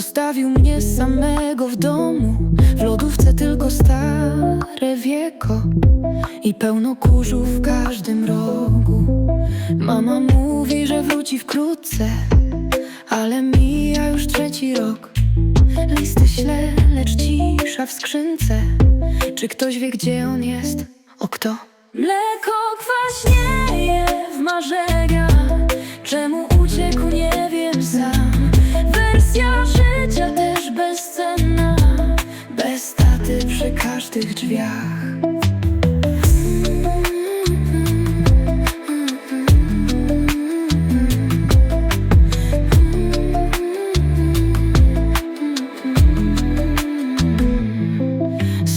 Zostawił mnie samego w domu. W lodówce tylko stare wieko I pełno kurzu w każdym rogu. Mama mówi, że wróci wkrótce Ale mija już trzeci rok. Listy ślę, lecz cisza w skrzynce. Czy ktoś wie, gdzie on jest? O kto? Mleko kwaśnieje w marzeniach. Czemu przy każdych drzwiach.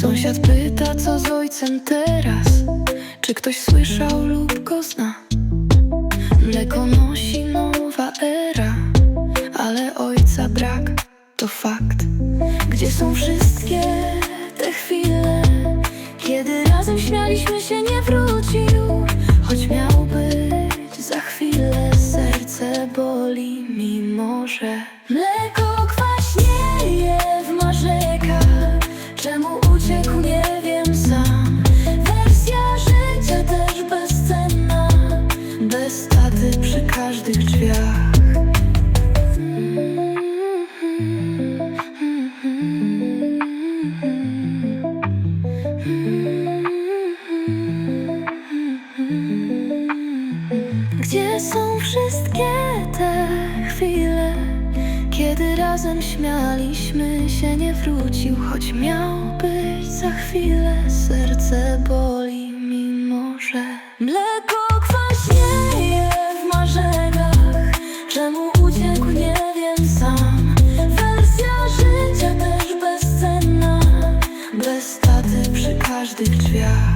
Sąsiad pyta, co z ojcem teraz? Czy ktoś słyszał lub go zna? Mleko nosi nowa era Ale ojca brak, to fakt. Gdzie są wszystkie śmialiśmy się, nie wrócił. Choć miał być za chwilę Serce boli, mimo że Mleko kwaśnieje w marzekach. Czemu uciekł, nie wiem sam. Wersja życia też bezcenna. Bez taty przy każdych drzwiach są wszystkie te chwile Kiedy razem śmialiśmy się nie wrócił Choć miał być za chwilę. Serce boli mimo, że Mleko kwaśnieje w marzeniach. Czemu uciekł nie wiem sam. Wersja życia też bezcenna. Bez taty przy każdych drzwiach.